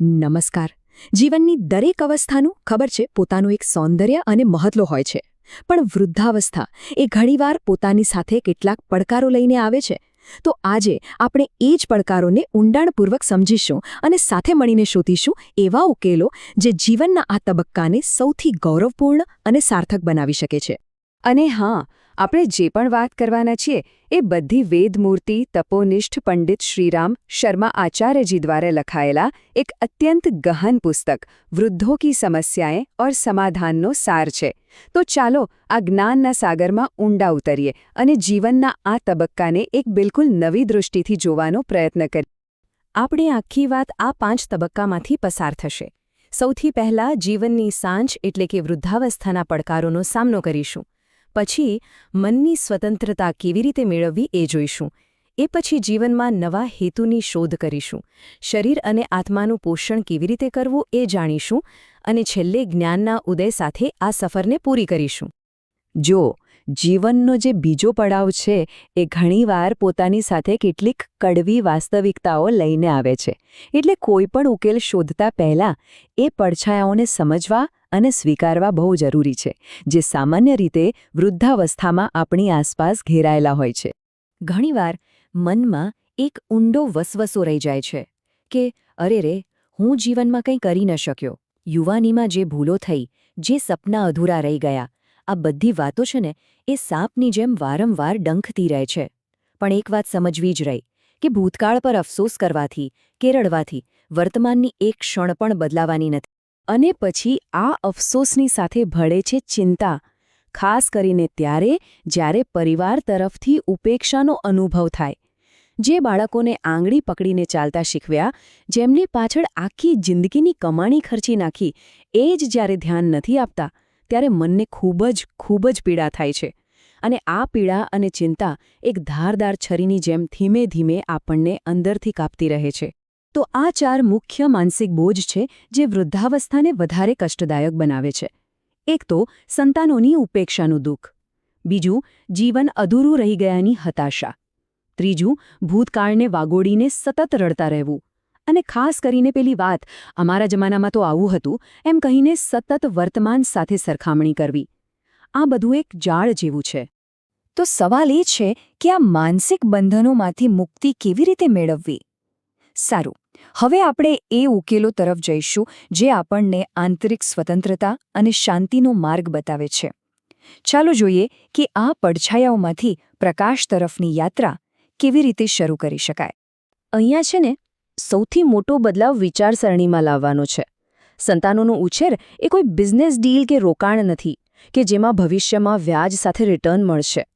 નમસ્કાર. જીવનની દરેક અવસ્થાનું ખબર છે, પોતાનું એક સૌંદર્ય અને મહત્વ હોય છે. પણ વૃદ્ધાવસ્થા એ ઘણીવાર પોતાની સાથે કેટલાક પડકારો લઈને આવે છે. તો આજે આપણે એ જ પડકારોને ઊંડાણપૂર્વક સમજીશું અને સાથે મળીને શોધીશું એવા ઉકેલો જે જીવનના આ તબક્કાને સૌથી ગૌરવપૂર્ણ અને સાર્થક બનાવી શકે છે. અને હા આપણે જે પણ વાત કરવાના છીએ, એ બધી વેદમૂર્તિ, તપોનિષ્ઠ પંડિત શ્રીરામ શર્મા આચાર્યજી દ્વારા લખાયેલા એક અત્યંત ગહન પુસ્તક, વૃદ્ધો કી સમસ્યાએ ઓર સમાધાનનો સાર છે. તો ચાલો આ જ્ઞાનના સાગરમાં ઊંડા ઉતરીએ અને જીવનના આ તબક્કાને એક બિલકુલ નવી દૃષ્ટિથી જોવાનો પ્રયત્ન કરીએ. આપણે આખી વાત આ પાંચ તબક્કામાંથી પસાર થશે. સૌથી પહેલા જીવનની સાંજ એટલે કે વૃદ્ધાવસ્થાના પડકારોનો સામનો કરીશું. પછી મનની સ્વતંત્રતા કેવી રીતે મેળવવી એ જોઈશું. એ પછી જીવનમાં નવા હેતુની શોધ કરીશું. શરીર અને આત્માનું પોષણ કેવી રીતે કરવું એ જાણીશું અને છેલ્લે જ્ઞાનના ઉદય સાથે આ સફરને પૂરી કરીશું. જો જીવનનો જે બીજો પડાવ છે, એ ઘણીવાર પોતાની સાથે કેટલીક કડવી વાસ્તવિકતાઓ લઈને આવે છે. એટલે કોઈ પણ ઉકેલ શોધતા પહેલાં એ પડછાયાઓને સમજવા અને સ્વીકારવા બહુ જરૂરી છે, જે સામાન્ય રીતે વૃદ્ધાવસ્થામાં આપણી આસપાસ ઘેરાયેલા હોય છે. ઘણીવાર મનમાં એક ઊંડો વસવસો રહી જાય છે કે, અરે રે, હું જીવનમાં કંઈ કરી ન શક્યો. યુવાનીમાં જે ભૂલો થઈ, જે સપના અધૂરા રહી ગયા આ બધી વાતો છે ને, એ સાપની જેમ વારંવાર ડંખતી રહે છે. પણ એક વાત સમજવી જ રહી, કે ભૂતકાળ પર અફસોસ કરવાથી, કેરળવાથી, વર્તમાનની એક ક્ષણ પણ બદલાવાની નથી. અને પછી આ અફસોસની સાથે ભળે છે ચિંતા, ખાસ કરીને ત્યારે જ્યારે પરિવાર તરફથી ઉપેક્ષાનો અનુભવ થાય. જે બાળકોને આંગળી પકડીને ચાલતા શીખવ્યા, જેમની પાછળ આખી જિંદગીની કમાણી ખર્ચી નાખી, એ જ જ્યારે ધ્યાન નથી આપતા ત્યારે મનને ખૂબ જ ખૂબ જ પીડા થાય છે. અને આ પીડા અને ચિંતા એક ધારદાર છરીની જેમ ધીમે ધીમે આપણને અંદરથી કાપતી રહે છે. તો આ ચાર મુખ્ય માનસિક બોજ છે જે વૃદ્ધાવસ્થાને વધારે કષ્ટદાયક બનાવે છે. એક તો સંતાનોની ઉપેક્ષાનું દુઃખ. બીજું, જીવન અધૂરું રહી ગયાની હતાશા. ત્રીજું, ભૂતકાળને વાગોડીને સતત રડતા રહેવું. અને ખાસ કરીને પેલી વાત, અમારા જમાનામાં તો આવું હતું, એમ કહીને સતત વર્તમાન સાથે સરખામણી કરવી. આ બધું એક જાળ જેવું છે. તો સવાલ એ છે કે આ માનસિક બંધનોમાંથી મુક્તિ કેવી રીતે મેળવવી? સારું, હવે આપણે એ ઉકેલો તરફ જઈશું, જે આપણને આંતરિક સ્વતંત્રતા અને શાંતિનો માર્ગ બતાવે છે. ચાલો જોઈએ કે આ પડછાયાઓમાંથી પ્રકાશ તરફની યાત્રા કેવી રીતે શરૂ કરી શકાય. અહીંયા છે ને સૌથી મોટો બદલાવ વિચારસરણીમાં લાવવાનો છે. સંતાનોનો ઉછેર એ કોઈ બિઝનેસ ડીલ કે રોકાણ નથી, કે જેમાં ભવિષ્યમાં વ્યાજ સાથે રિટર્ન મળશે.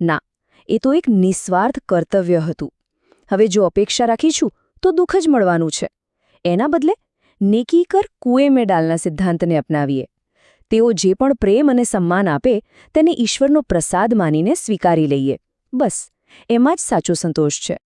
ના, એ તો એક નિસ્વાર્થ કર્તવ્ય હતું. હવે જો અપેક્ષા રાખીશું, તો દુઃખ જ મળવાનું છે. એના બદલે, નેકી કર કુએ મેં ડાલના સિદ્ધાંતને અપનાવીએ. તેઓ જે પણ પ્રેમ અને સન્માન આપે, તેને ઈશ્વરનો પ્રસાદ માનીને સ્વીકારી લઈએ. બસ, એમાં જ સાચો સંતોષ છે.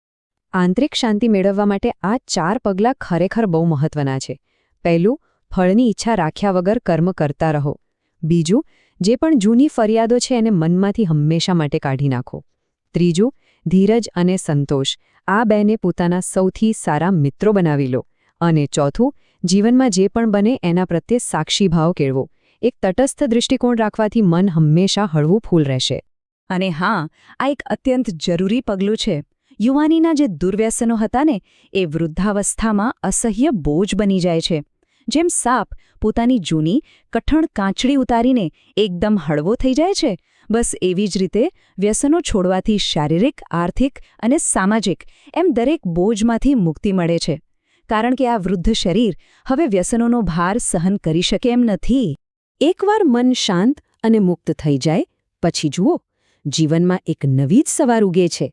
આંતરિક શાંતિ મેળવવા માટે આ ચાર પગલાં ખરેખર બહુ મહત્વના છે. પહેલું, ફળની ઈચ્છા રાખ્યા વગર કર્મ કરતા રહો. બીજું, જે પણ જૂની ફરિયાદો છે એને મનમાંથી હંમેશા માટે કાઢી નાખો. ત્રીજું, ધીરજ અને સંતોષ. આ બેને પોતાના સૌથી સારા મિત્રો બનાવી લો. અને ચોથું, જીવનમાં જે પણ બને એના પ્રત્યે સાક્ષીભાવ કેળવો. એક તટસ્થ દૃષ્ટિકોણ રાખવાથી મન હંમેશા હળવું ફૂલ રહેશે. અને હા, આ એક અત્યંત જરૂરી પગલું છે. યુવાનીના જે દુર્વ્યસનો હતા ને, એ વૃદ્ધાવસ્થામાં અસહ્ય બોજ બની જાય છે. જેમ સાપ પોતાની જૂની, કઠણ કાંચડી ઉતારીને એકદમ હળવો થઈ જાય છે, બસ એવી જ રીતે વ્યસનો છોડવાથી શારીરિક, આર્થિક અને સામાજિક એમ દરેક બોજમાંથી મુક્તિ મળે છે. કારણ કે આ વૃદ્ધ શરીર હવે વ્યસનોનો ભાર સહન કરી શકે એમ નથી. એકવાર મન શાંત અને મુક્ત થઈ જાય, પછી જુઓ, જીવનમાં એક નવી જ સવાર ઉગે છે.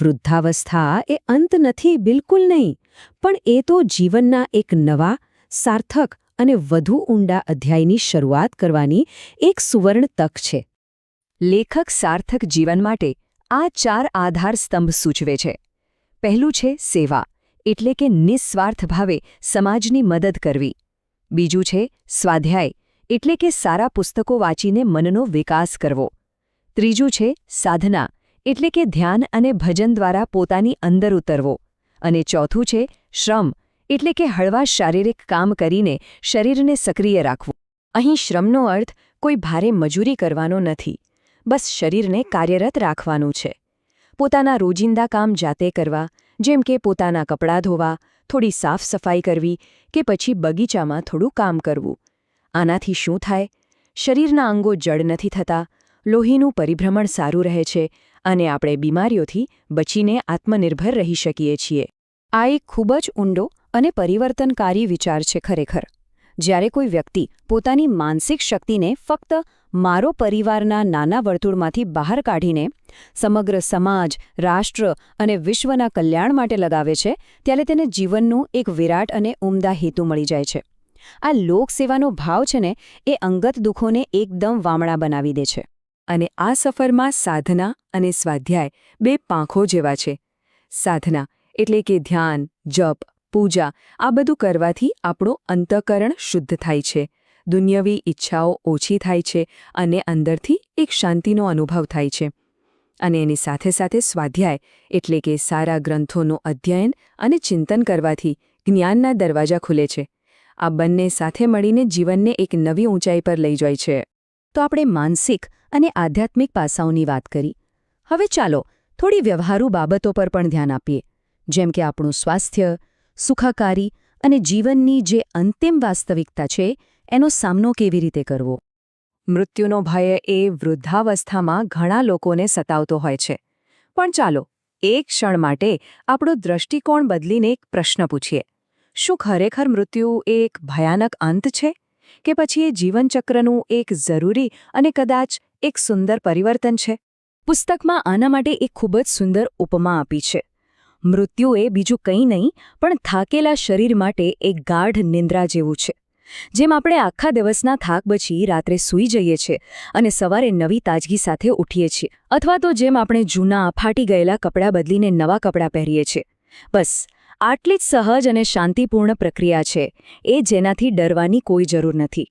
વૃદ્ધાવસ્થા એ અંત નથી, બિલકુલ નહીં. પણ એ તો જીવનના એક નવા, સાર્થક અને વધુ ઊંડા અધ્યાયની શરૂઆત કરવાની એક સુવર્ણ તક છે. લેખક સાર્થક જીવન માટે આ ચાર આધાર સ્તંભ સૂચવે છે. પહેલું છે સેવા, એટલે કે નિસ્વાર્થ ભાવે સમાજની મદદ કરવી. બીજું છે સ્વાધ્યાય, એટલે કે સારા પુસ્તકો વાંચીને મનનો વિકાસ કરવો. ત્રીજું છે સાધના એટલે કે ધ્યાન અને ભજન દ્વારા પોતાની અંદર ઉતરવો. અને ચોથું છે, શ્રમ, એટલે કે હળવા શારીરિક કામ કરીને શરીરને સક્રિય રાખવું. અહીં શ્રમનો અર્થ કોઈ ભારે મજૂરી કરવાનો નથી. બસ શરીરને કાર્યરત રાખવાનું છે. પોતાના રોજિંદા કામ જાતે કરવા, જેમ કે પોતાના કપડાં ધોવા, થોડી સાફ સફાઈ કરવી કે પછી બગીચામાં થોડું કામ કરવું. આનાથી શું થાય? શરીરના અંગો જડ નથી થતા, લોહીનું પરિભ્રમણ સારું રહે છે અને આપણે બીમારીઓથી બચીને આત્મનિર્ભર રહી શકીએ છીએ. આ એક ખૂબ જ ઊંડો અને પરિવર્તનકારી વિચાર છે ખરેખર. જ્યારે કોઈ વ્યક્તિ પોતાની માનસિક શક્તિને ફક્ત મારો પરિવારના નાના વર્તુળમાંથી બહાર કાઢીને સમગ્ર સમાજ, રાષ્ટ્ર અને વિશ્વના કલ્યાણ માટે લગાવે છે, ત્યારે તેને જીવનનું એક વિરાટ અને ઉમદા હેતુ મળી જાય છે. આ લોકસેવાનો ભાવ છે ને, એ અંગત દુઃખોને એકદમ વામણા બનાવી દે છે. અને આ સફરમાં સાધના અને સ્વાધ્યાય બે પાંખો જેવા છે. સાધના એટલે કે ધ્યાન, જપ, પૂજા આ બધું કરવાથી આપણું અંતઃકરણ શુદ્ધ થાય છે. દુન્યવી ઈચ્છાઓ ઓછી થાય છે અને અંદરથી એક શાંતિનો અનુભવ થાય છે. અને એની સાથે સાથે સ્વાધ્યાય એટલે કે સારા ગ્રંથોનું અધ્યયન અને ચિંતન કરવાથી જ્ઞાનના દરવાજા ખુલે છે. આ બંને સાથે મળીને જીવનને એક નવી ઊંચાઈ પર લઈ જાય છે. તો આપણે માનસિક અને આધ્યાત્મિક પાસાઓની વાત કરી. હવે ચાલો થોડી વ્યવહારુ બાબતો પર પણ ધ્યાન આપીએ. જેમ કે આપણું સ્વાસ્થ્ય, સુખાકારી અને જીવનની જે અંતિમ વાસ્તવિકતા છે, એનો સામનો કેવી રીતે કરવો? મૃત્યુનો ભય એ વૃદ્ધાવસ્થામાં ઘણા લોકોને સતાવતો હોય છે. પણ ચાલો એક ક્ષણ માટે આપણો દૃષ્ટિકોણ બદલીને એક પ્રશ્ન પૂછીએ. શું ખરેખર મૃત્યુ એક ભયાનક અંત છે? કે પછી એ જીવનચક્રનું એક જરૂરી અને કદાચ એક સુંદર પરિવર્તન છે? પુસ્તકમાં આના માટે એક ખૂબ જ સુંદર ઉપમા આપી છે. મૃત્યુ એ બીજું કંઈ નહીં, પણ થાકેલા શરીર માટે એક ગાઢ નિંદ્રા જેવું છે. જેમ આપણે આખા દિવસના થાક પછી રાત્રે સૂઈ જઈએ છીએ અને સવારે નવી તાજગી સાથે ઉઠીએ છીએ, અથવા તો જેમ આપણે જૂના ફાટી ગયેલા કપડાં બદલીને નવા કપડાં પહેરીએ છીએ. બસ આટલી જ સહજ અને શાંતિપૂર્ણ પ્રક્રિયા છે, એ જેનાથી ડરવાની કોઈ જરૂર નથી.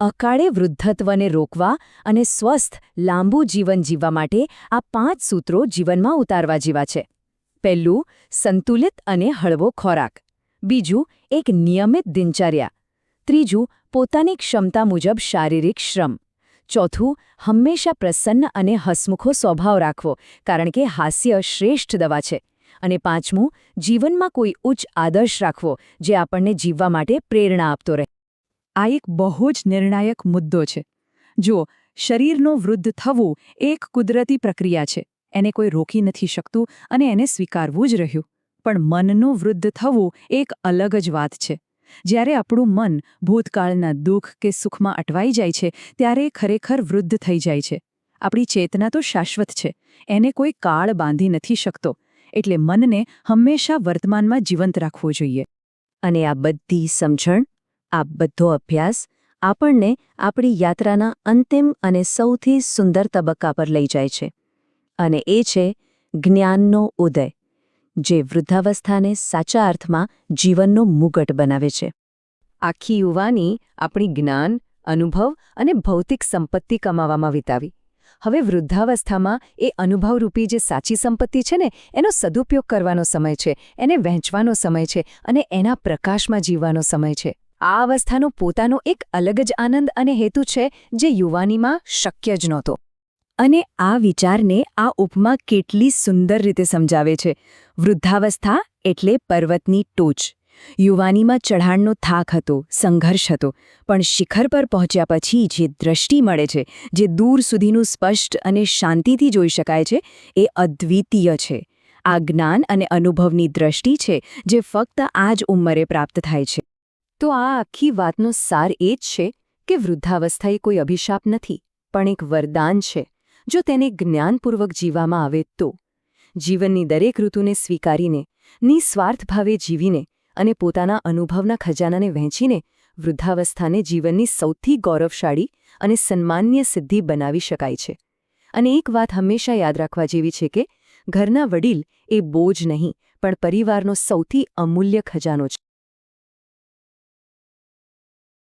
અકાળે વૃદ્ધત્વને રોકવા અને સ્વસ્થ, લાંબુ જીવન જીવવા માટે આ પાંચ સૂત્રો જીવનમાં ઉતારવા જેવા છે. પહેલું, સંતુલિત અને હળવો ખોરાક. બીજું, એક નિયમિત દિનચર્યા. ત્રીજું, પોતાની ક્ષમતા મુજબ શારીરિક શ્રમ. ચોથું, હંમેશા પ્રસન્ન અને હસમુખો સ્વભાવ રાખવો, કારણ કે હાસ્ય શ્રેષ્ઠ દવા છે. અને પાંચમું, જીવનમાં કોઈ ઉચ્ચ આદર્શ રાખવો જે આપણને જીવવા માટે પ્રેરણા આપતો રહે. આ એક બહુ જ નિર્ણાયક મુદ્દો છે. જુઓ, શરીરનું વૃદ્ધ થવું એક કુદરતી પ્રક્રિયા છે. એને કોઈ રોકી નથી શકતું અને એને સ્વીકારવું જ રહ્યું. પણ મનનું વૃદ્ધ થવું એક અલગ જ વાત છે. જ્યારે આપણું મન ભૂતકાળના દુઃખ કે સુખમાં અટવાઈ જાય છે, ત્યારે ખરેખર વૃદ્ધ થઈ જાય છે. આપણી ચેતના તો શાશ્વત છે. એને કોઈ કાળ બાંધી નથી શકતો. એટલે મનને હંમેશા વર્તમાનમાં જીવંત રાખવું જોઈએ. અને આ બધી સમજણ, આ બધો અભ્યાસ આપણને આપણી યાત્રાના અંતિમ અને સૌથી સુંદર તબક્કા પર લઈ જાય છે. અને એ છે જ્ઞાનનો ઉદય, જે વૃદ્ધાવસ્થાને સાચા અર્થમાં જીવનનો મુગટ બનાવે છે. આખી યુવાની આપણી જ્ઞાન, અનુભવ અને ભૌતિક સંપત્તિ કમાવામાં વિતાવી. હવે વૃદ્ધાવસ્થામાં એ અનુભવરૂપી જે સાચી સંપત્તિ છે ને, એનો સદુપયોગ કરવાનો સમય છે, એને વહેંચવાનો સમય છે અને એના પ્રકાશમાં જીવવાનો સમય છે. આ અવસ્થાનો પોતાનો એક અલગ જ આનંદ અને હેતુ છે જે યુવાનીમાં શક્ય જ નહોતો. અને આ વિચારને આ ઉપમા કેટલી સુંદર રીતે સમજાવે છે. વૃદ્ધાવસ્થા એટલે પર્વતની ટોચ. યુવાનીમાં ચઢાણનો થાક હતો, સંઘર્ષ હતો, પણ શિખર પર પહોંચ્યા પછી જે દ્રષ્ટિ મળે છે, જે દૂર સુધીનું સ્પષ્ટ અને શાંતિથી જોઈ શકાય છે, એ અદ્વિતીય છે. આ જ્ઞાન અને અનુભવની દ્રષ્ટિ છે, જે ફક્ત આ જ ઉંમરે પ્રાપ્ત થાય છે. તો આ આખી વાતનો સાર એ જ છે કે વૃદ્ધાવસ્થા એ કોઈ અભિશાપ નથી, પણ એક વરદાન છે. જો તેને જ્ઞાનપૂર્વક જીવવામાં આવે તો. જીવનની દરેક ઋતુને સ્વીકારીને નિસ્વાર્થ ભાવે જીવીને અને પોતાના અનુભવના ખજાનાને વહેંચીને વૃદ્ધાવસ્થાને જીવનની સૌથી ગૌરવશાળી અને સન્માન્ય સિદ્ધિ બનાવી શકાય છે. અને એક વાત હંમેશા યાદ રાખવા જેવી છે કે, ઘરના વડીલ એ બોજ નહીં, પણ પરિવારનો સૌથી અમૂલ્ય ખજાનો છે.